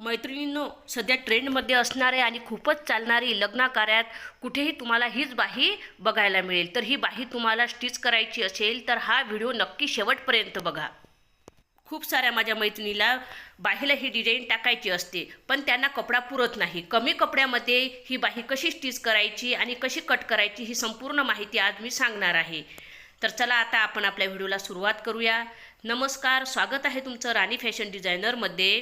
मैत्रिणींनो सध्या ट्रेंडमध्ये असणारे आणि खूपच चालणारी लग्नाकार्यात कुठेही तुम्हाला हीच बाही बघायला मिळेल. तर ही बाही तुम्हाला स्टिच करायची असेल तर हा व्हिडिओ नक्की शेवटपर्यंत बघा. खूप साऱ्या माझ्या मैत्रिणीला बाहीला ही डिझाईन टाकायची असते पण त्यांना कपडा पुरत नाही. कमी कपड्यामध्ये ही बाही कशी स्टिच करायची आणि कशी कट करायची ही संपूर्ण माहिती आज मी सांगणार आहे. तर चला आता आपण आपल्या व्हिडिओला सुरुवात करूया. नमस्कार स्वागत आहे तुमचं राणी फॅशन डिझायनरमध्ये.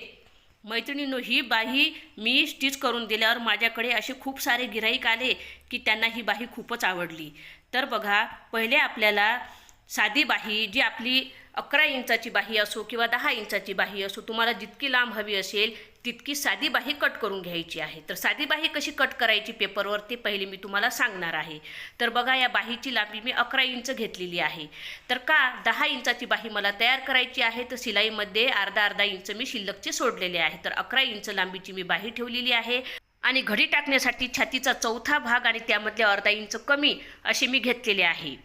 मैत्रिणींनो ही बाही मी स्टिच करून दिल्यावर माझ्याकडे असे खूप सारे गिराईक आले की त्यांना ही बाही खूपच आवडली. तर बघा पहिले आपल्याला साधी बाही जी आपली अकरा इंचाची बाही असो किंवा दहा इंचाची बाही असो तुम्हाला जितकी लांब हवी असेल तितकी साधी बाही कट करून घ्यायची आहे. तर साधी बाही कशी कट करायची पेपरवर ते पहिले मी तुम्हाला सांगणार आहे. तर बघा या बाहीची लांबी मी अकरा इंच घेतलेली आहे. तर का दहा इंचाची बाही मला तयार करायची आहे? तर शिलाईमध्ये अर्धा अर्धा इंच मी शिल्लकचे सोडलेले आहे. तर अकरा इंच लांबीची मी बाही ठेवलेली आहे. आणि घडी टाकण्यासाठी छातीचा चौथा भाग आणि त्यामधले अर्धा इंच कमी असे मी घेतलेले आहे.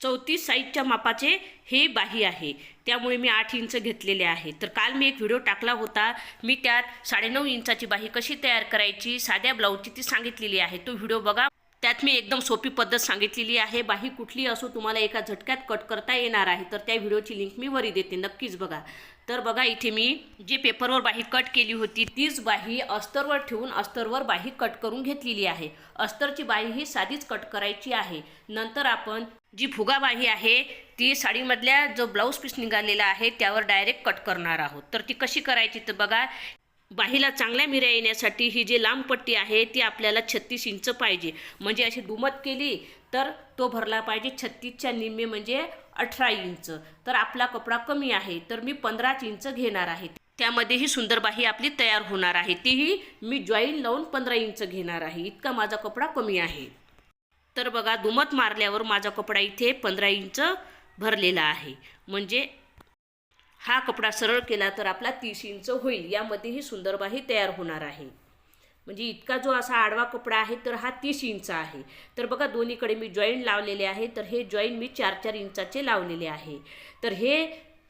चौतीस साईजच्या मापाचे हे बाही आहे. त्यामुळे मी आठ इंच घेतलेले आहे. तर काल मी एक व्हिडिओ टाकला होता. मी त्यात साडेनऊ इंचाची बाही कशी तयार करायची साध्या ब्लाऊजची ती सांगितलेली आहे. तो व्हिडिओ बघा. त्यात मी एकदम सोपी पद्धत सांगितलेली आहे. बाही कुठली असो तुम्हाला एका झटक्यात कट करता येणार आहे. तर त्या व्हिडिओची लिंक मी वरी देते. नक्कीच बघा. तर बघा इथे मी जी पेपरवर बाही कट केली होती तीच बाही अस्तरवर ठेवून अस्तरवर बाही कट करून घेतलेली आहे. अस्तरची बाही ही साधीच कट करायची आहे. नंतर आपण जी फुगाबाही आहे ती साडीमधल्या जो ब्लाऊज पीस निघालेला आहे त्यावर डायरेक्ट कट करणार आहोत. तर ती कशी करायची तर बघा. बाहीला चांगल्या मिऱ्या येण्यासाठी ही जी लांब पट्टी आहे ती आपल्याला छत्तीस इंच पाहिजे. म्हणजे अशी दुमत केली तर तो भरला पाहिजे छत्तीसच्या निम्मे म्हणजे अठरा इंच. तर आपला कपडा कमी आहे तर मी पंधराच इंच घेणार आहे. त्यामध्ये ही सुंदर बाही आपली तयार होणार आहे. तीही मी जॉईन लावून पंधरा इंच घेणार आहे. इतका माझा कपडा कमी आहे. तर बघा दुमत मारल्यावर माझा कपडा इथे पंधरा इंच भरलेला आहे. म्हणजे हा कपडा सरळ केला तर आपला तीस इंच होईल. यामध्येही सुंदरबाही सुंदर बाही तयार होणार आहे. म्हणजे इतका जो असा आडवा कपडा आहे तर हा तीस इंच आहे. तर बघा दोन्हीकडे मी जॉईंट लावलेले आहे. तर हे जॉईंट मी चार चार इंचाचे लावलेले आहे. तर हे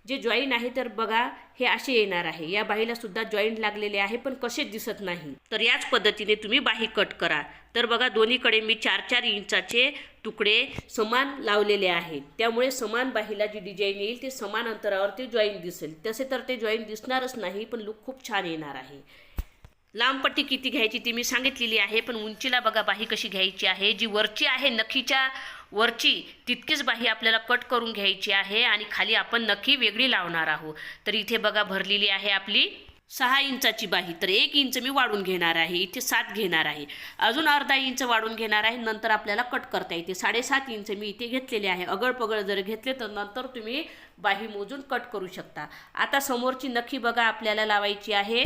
जे जॉईन आहे तर बघा हे असे येणार आहे. या बाहीला सुद्धा जॉईंट लागलेले आहे पण कसेच दिसत नाही. तर याच पद्धतीने तुम्ही बाही कट करा. तर बघा दोन्हीकडे मी चार चार इंचाचे तुकडे समान लावलेले आहेत त्यामुळे समान बाहीला जी डिझाईन येईल ते समान अंतरावर ते जॉईंट दिसेल. तसे तर ते जॉईंट दिसणारच नाही पण लुक खूप छान येणार आहे. लांब पट्टी किती घ्यायची ती मी सांगितलेली आहे पण उंचीला बघा बाही कशी घ्यायची आहे. जी वरची आहे नखीच्या वरची तितकीच बाही आपल्याला कट करून घ्यायची आहे आणि खाली आपण नक्की वेगळी लावणार आहोत. तर इथे बघा भरलेली आहे आपली सहा इंचाची बाही. तर एक इंच मी वाढून घेणार आहे. इथे सात घेणार आहे. अजून अर्धा इंच वाढून घेणार आहे. नंतर आपल्याला कट करता येते. साडेसात इंच मी इथे घेतलेले आहे. अगळपगळ जर घेतले तर नंतर तुम्ही बाही मोजून कट करू शकता. आता समोरची नखी बघा आपल्याला लावायची आहे.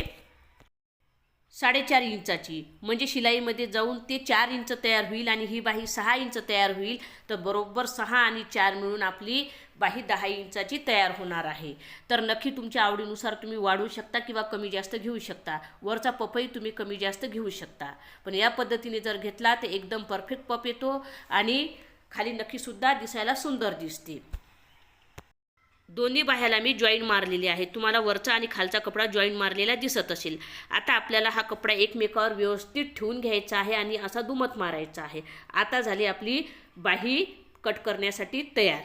साडेचार इंचाची. म्हणजे शिलाईमध्ये जाऊन ते चार इंच तयार होईल आणि ही बाही सहा इंच तयार होईल. तर बरोबर सहा आणि चार मिळून आपली बाही दहा इंचाची तयार होणार आहे. तर नक्की तुमच्या आवडीनुसार तुम्ही वाढवू शकता किंवा कमी जास्त घेऊ शकता. वरचा पपही तुम्ही कमी जास्त घेऊ शकता. पण या पद्धतीने जर घेतला तर एकदम परफेक्ट पप येतो आणि खाली नक्कीसुद्धा दिसायला सुंदर दिसते. दोन्ही बाह्याला मी जॉईन मारलेली आहे. तुम्हाला वरचा आणि खालचा कपडा जॉईन मारलेला दिसत असेल. आता आपल्याला हा कपडा एकमेकावर व्यवस्थित ठेवून घ्यायचा आहे आणि असा दुमत मारायचा आहे. आता झाली आपली बाही कट करण्यासाठी तयार.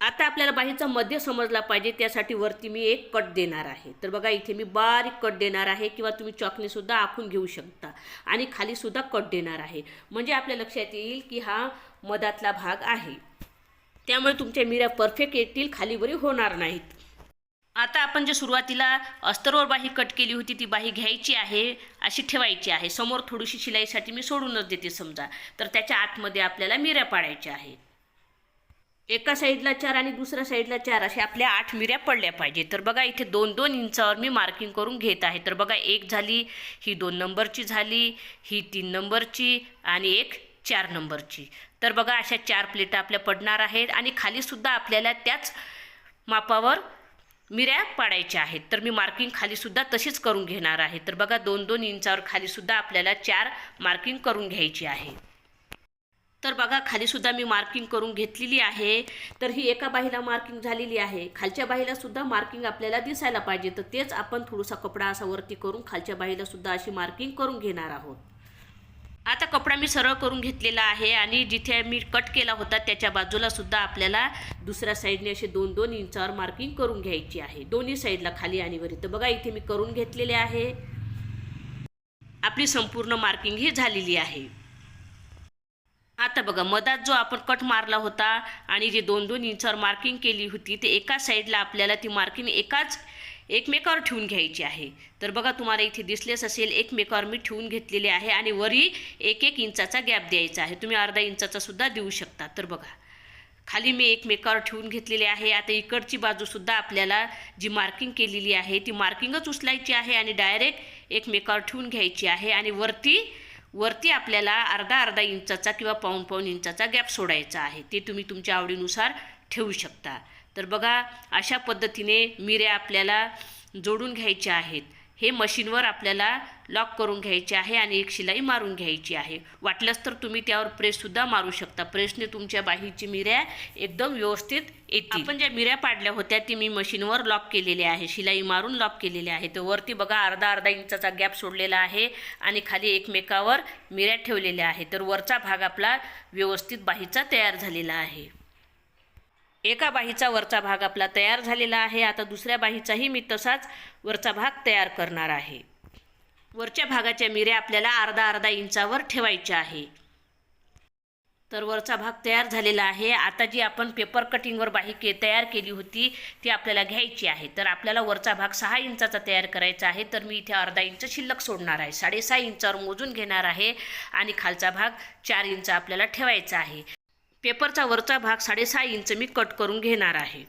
आता आपल्याला बाहीचा मध्य समजला पाहिजे त्यासाठी वरती मी एक कट देणार आहे. तर बघा इथे मी बारीक कट देणार आहे किंवा तुम्ही चॉकनेसुद्धा आखून घेऊ शकता. आणि खालीसुद्धा कट देणार आहे. म्हणजे आपल्या लक्षात येईल की हा मधातला भाग आहे. त्यामुळे तुमच्या मिऱ्या परफेक्ट येतील खालीवरी होणार नाहीत. आता आपण जे सुरुवातीला अस्तरवर बाही कट केली होती ती बाही घ्यायची आहे अशी ठेवायची आहे. समोर थोडीशी शिलाईसाठी मी सोडूनच देते समजा. तर त्याच्या आतमध्ये आपल्याला मिऱ्या पाडायच्या आहेत. एका साईडला चार आणि दुसऱ्या साईडला चार अशा आपल्या आठ मिऱ्या पडल्या पाहिजे तर बघा इथे दोन दोन इंचावर मी मार्किंग करून घेत आहे. तर बघा एक झाली ही दोन नंबरची झाली ही तीन नंबरची आणि एक चार नंबरची. तर बघा अशा चार प्लेटा आपल्या पडणार आहेत आणि खालीसुद्धा आपल्याला त्याच मापावर मिऱ्या पाडायच्या आहेत. तर मी मार्किंग खालीसुद्धा तशीच करून घेणार आहे. तर बघा दोन दोन इंचावर खालीसुद्धा आपल्याला चार मार्किंग करून घ्यायची आहे. तर बघा खालीसुद्धा मी मार्किंग करून घेतलेली आहे. तर ही एका बाहीला मार्किंग झालेली आहे. खालच्या बाहीलासुद्धा मार्किंग आपल्याला दिसायला पाहिजे. तर तेच आपण थोडासा कपडा असा वरती करून खालच्या बाहीलासुद्धा अशी मार्किंग करून घेणार आहोत. आता कपडा मी सरळ करून घेतलेला आहे आणि जिथे मी कट केला होता त्याच्या बाजूला सुद्धा आपल्याला दुसऱ्या साईडने असे दोन दोन इंचावर मार्किंग करून घ्यायची आहे. दोन्ही साईडला खाली आणि वरी तर बघा इथे मी करून घेतलेले आहे. आपली संपूर्ण मार्किंग ही झालेली आहे. आता बघा मधात जो आपण कट मारला होता आणि जे दोन दोन इंचावर मार्किंग केली होती ते एका साईडला आपल्याला ती मार्किंग एकाच एकमेकावर ठेवून घ्यायची आहे. तर बघा तुम्हाला इथे दिसलेच असेल एकमेकावर मी ठेवून घेतलेले आहे आणि वरी एक एक इंचाचा गॅप द्यायचा आहे. तुम्ही अर्धा इंचाचा सुद्धा देऊ शकता. तर बघा खाली मी एकमेकावर ठेवून घेतलेले आहे. आता इकडची बाजूसुद्धा आपल्याला जी मार्किंग केलेली आहे ती मार्किंगच उचलायची आहे आणि डायरेक्ट एकमेकावर ठेवून घ्यायची आहे आणि वरती वरती आपल्याला अर्धा अर्धा इंचाचा किंवा पाऊण पाऊण इंचाचा गॅप सोडायचा आहे. ते तुम्ही तुमच्या आवडीनुसार ठेवू शकता. तर बघा अशा पद्धतीने मिऱ्या आपल्याला जोडून घ्यायच्या आहेत. हे मशीनवर आपल्याला लॉक करून घ्यायचे आहे आणि एक शिलाई मारून घ्यायची आहे. वाटलंच तर तुम्ही त्यावर प्रेससुद्धा मारू शकता. प्रेसने तुमच्या बाहीची मिऱ्या एकदम व्यवस्थित येतील. आपण ज्या मिऱ्या पाडल्या होत्या ती मी मशीनवर लॉक केलेल्या आहे. शिलाई मारून लॉक केलेल्या आहे तर वरती बघा अर्धा अर्धा इंचाचा गॅप सोडलेला आहे आणि खाली एकमेकावर मिऱ्या ठेवलेल्या आहे तर वरचा भाग आपला व्यवस्थित बाहीचा तयार झालेला आहे. एका बाहीचा वरचा भाग आपला तयार झालेला आहे. आता दुसऱ्या बाहीचाही मी तसाच वरचा भाग तयार करणार आहे. वरच्या भागाच्या मिऱ्या आपल्याला अर्धा अर्धा इंचावर ठेवायच्या आहे. तर वरचा भाग तयार झालेला आहे. आता जी आपण पेपर कटिंगवर बाही के तयार केली होती ती आपल्याला घ्यायची आहे. तर आपल्याला वरचा भाग सहा इंचाचा तयार करायचा आहे. तर मी इथे अर्धा इंच शिल्लक सोडणार आहे. साडेसहा इंचावर मोजून घेणार आहे आणि खालचा भाग चार इंच आपल्याला ठेवायचा आहे. पेपरचा वरचा भाग साडेसहा इंच मी कट करून घेणार आहे.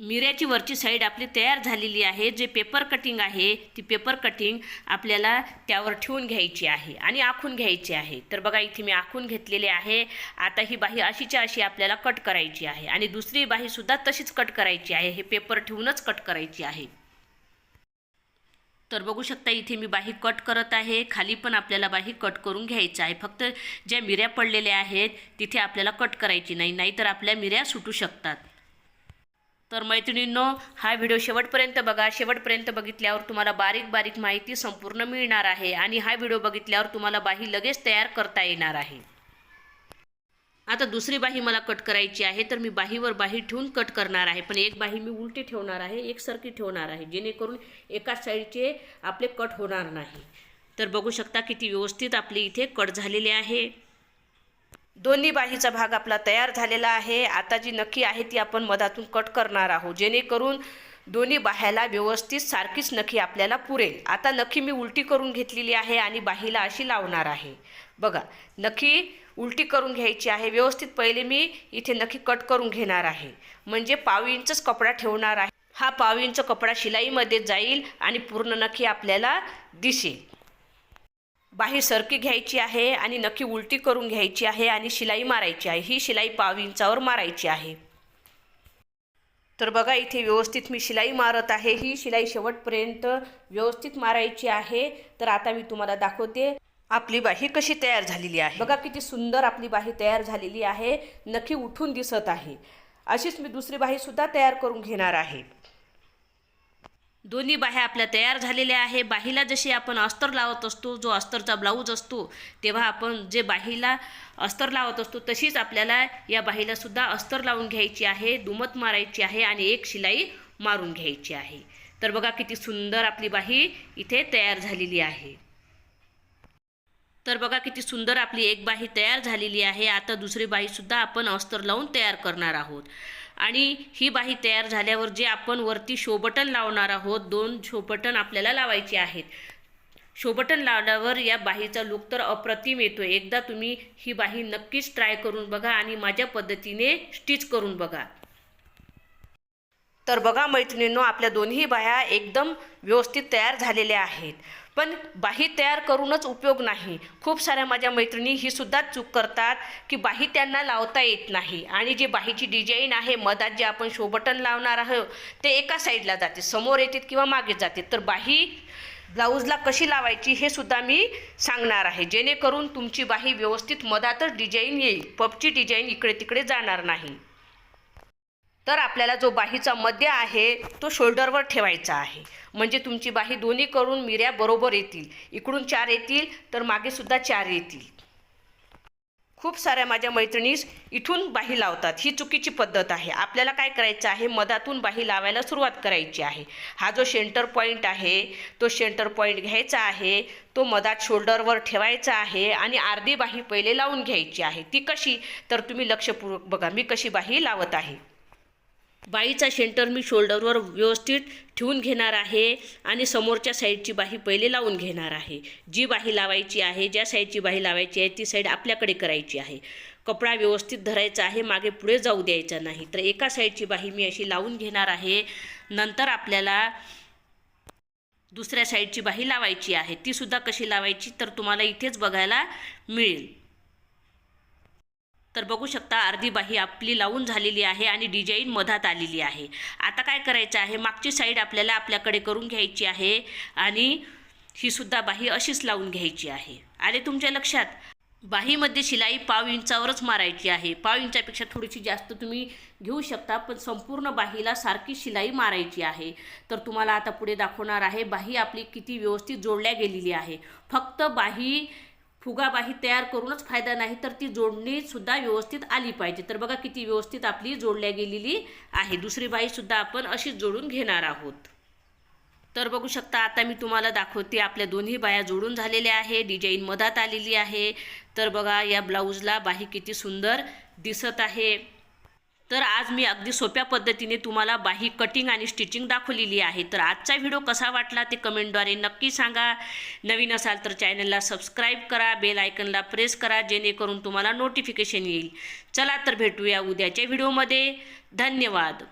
मिऱ्याची वरची साईड आपली तयार झालेली आहे. जे पेपर कटिंग आहे ती पेपर कटिंग आपल्याला त्यावर ठेवून घ्यायची आहे आणि आखून घ्यायची आहे. तर बघा इथे मी आखून घेतलेले आहे. आता ही बाही अशीच्या अशी आपल्याला कट करायची आहे आणि दुसरी बाहीसुद्धा तशीच कट करायची आहे. हे पेपर ठेवूनच कट करायची आहे. तर बघू शकता इथे मी बाही कट करत आहे. खाली पण आपल्याला बाही कट करून घ्यायचं आहे. फक्त ज्या मिऱ्या पडलेल्या आहेत तिथे आपल्याला कट करायची नाही. नाहीतर आपल्या मिऱ्या सुटू शकतात. तर मैत्रिणींनो हा व्हिडिओ शेवटपर्यंत बघा. शेवटपर्यंत बघितल्यावर तुम्हाला बारीक बारीक माहिती संपूर्ण मिळणार आहे आणि हा व्हिडिओ बघितल्यावर तुम्हाला बाही लगेच तयार करता येणार आहे. आता दुसरी बाही मला कट करायची आहे तर मी बाहीवर बाही ठेवून कट करणार आहे. पण एक बाही मी उलटी ठेवणार आहे एकसारखी ठेवणार आहे जेणेकरून एकाच साईडचे आपले कट होणार नाही. तर बघू शकता किती व्यवस्थित आपली इथे कट झालेले आहे. दोन्ही बाहीचा भाग आपला तयार झालेला आहे. आता जी नक्की आहे ती आपण मधातून कट करणार आहोत. जेणेकरून दोन्ही बाह्याला व्यवस्थित सारखीच नखी आपल्याला पुरेल. आता नखी मी उलटी करून घेतलेली आहे आणि बाहीला अशी लावणार आहे. बघा नखी उलटी करून घ्यायची आहे. व्यवस्थित पहिले मी इथे नखी कट करून घेणार आहे. म्हणजे पाव इंचच कपडा ठेवणार आहे. हा पाव इंच कपडा शिलाईमध्ये जाईल आणि पूर्ण नखी आपल्याला दिसेल. बाही सरकी घ्यायची आहे आणि नखी उलटी करून घ्यायची आहे आणि शिलाई मारायची आहे. ही शिलाई पाव इंचावर मारायची आहे. तर बघा इथे व्यवस्थित मी शिलाई मारत आहे. ही शिलाई शेवटपर्यंत व्यवस्थित मारायची आहे. तर आता मी तुम्हाला दाखवते. आपली बाही कशी तयार झालेली आहे? बघा किती सुंदर आपली बाही तयार झालेली आहे. नक्की उठून दिसत आहे. अशीच मी दुसरी बाहीसुद्धा तयार करून घेणार आहे. दोन्ही बाह्या आपल्या तयार झालेल्या आहे. बाहीला जशी आपण अस्तर लावत असतो जो अस्तरचा ब्लाऊज असतो तेव्हा आपण जे बाहीला अस्तर लावत असतो तशीच आपल्याला या बाहीलासुद्धा अस्तर लावून घ्यायची आहे दुमत मारायची आहे आणि एक शिलाई मारून घ्यायची आहे. तर बघा किती सुंदर आपली बाही इथे तयार झालेली आहे. तर बघा किती सुंदर आपली एक बाही तयार झालेली आहे. आता दुसरी बाहीसुद्धा आपण अस्तर लावून तयार करणार आहोत. आणि ही बाही तयार झाल्यावर जे आपण वरती शोबटन लावणार आहोत दोन शोबटन आपल्याला लावायचे आहेत. शोबटन लावल्यावर या बाहीचा लुक तर अप्रतिम येतो एकदा तुम्ही ही बाही नक्कीच ट्राय करून बघा आणि माझ्या पद्धतीने स्टिच करून बघा. तर बघा मैत्रिणींनो आपल्या दोन्ही बाह्या एकदम व्यवस्थित तयार झालेल्या आहेत. पण बाही तयार करूनच उपयोग नाही. खूप साऱ्या माझ्या मैत्रिणी ही सुद्धा चूक करतात की बाही त्यांना लावता येत नाही. आणि जी बाहीची डिझाईन आहे मधात जे आपण शो बटन लावणार आहोत ते एका साईडला जाते समोर येतात किंवा मागे जाते. तर बाही ब्लाऊजला कशी लावायची हे सुद्धा मी सांगणार आहे. जेणेकरून तुमची बाही व्यवस्थित मधातच डिझाईन येईल. पपची डिझाईन इकडे तिकडे जाणार नाही. तर आपल्याला जो बाहीचा मध्य आहे तो शोल्डरवर ठेवायचा आहे. म्हणजे तुमची बाही दोन्ही करून मिऱ्या बरोबर येतील. इकडून चार येतील तर मागे सुद्धा चार येतील. खूप साऱ्या माझ्या मैत्रिणीस इथून बाही लावतात. ही चुकीची पद्धत आहे. आपल्याला काय करायचं आहे? मधातून बाही लावायला सुरुवात करायची आहे. हा जो सेंटर पॉईंट आहे तो सेंटर पॉईंट घ्यायचा आहे तो मधात शोल्डरवर ठेवायचा आहे आणि अर्धी बाही पहिले लावून घ्यायची आहे. ती कशी? तर तुम्ही लक्षपूर्वक बघा. मी कशी बाही लावत आहे? बाईचा शेंटर मी शोल्डरवर व्यवस्थित ठेवून घेणार आहे आणि समोरच्या साईडची बाही पहिले लावून घेणार आहे. जी बाही लावायची आहे ज्या साईडची बाही लावायची आहे ती साईड आपल्याकडे करायची आहे. कपडा व्यवस्थित धरायचा आहे मागे पुढे जाऊ द्यायचा नाही. तर एका साईडची बाही मी अशी लावून घेणार आहे. नंतर आपल्याला दुसऱ्या साईडची बाही लावायची आहे. तीसुद्धा कशी लावायची तर तुम्हाला इथेच बघायला मिळेल. तर बघू शकता अर्धी बाही आपली लावून झालेली आहे आणि डिझाईन मधात आलेली आहे. आता काय करायचं आहे? मागची साईड आपल्याला आपल्याकडे करून घ्यायची आहे आणि ही सुद्धा बाही अशीच लावून घ्यायची आहे. आले तुमच्या लक्षात? बाहीमध्ये शिलाई पाव इंचावरच मारायची आहे. पाव इंचापेक्षा थोडीशी जास्त तुम्ही घेऊ शकता पण संपूर्ण बाहीला सारखी शिलाई मारायची आहे. तर तुम्हाला आता पुढे दाखवणार आहे बाही आपली किती व्यवस्थित जोडल्या गेलेली आहे. फक्त बाही फुगाबाही तयार करूनच फायदा नाही तर ती जोडणीसुद्धा व्यवस्थित आली पाहिजे. तर बघा किती व्यवस्थित आपली जोडल्या गेलेली आहे. दुसरी बाईसुद्धा आपण अशीच जोडून घेणार आहोत. तर बघू शकता आता मी तुम्हाला दाखवते आपल्या दोन्ही बाया जोडून झालेल्या आहे. डिझाईन मधात आलेली आहे. तर बघा या ब्लाऊजला बाही किती सुंदर दिसत आहे. तर आज मी अगदी सोप्या पद्धतीने तुम्हाला बाही कटिंग आणि स्टिचिंग दाखवलेली आहे. तर आजचा व्हिडिओ कसा वाटला ते कमेंटद्वारे नक्की सांगा. नवीन असाल तर चॅनलला सबस्क्राईब करा बेल आयकनला प्रेस करा जेणेकरून तुम्हाला नोटिफिकेशन येईल. चला तर भेटूया उद्याच्या व्हिडिओमध्ये धन्यवाद.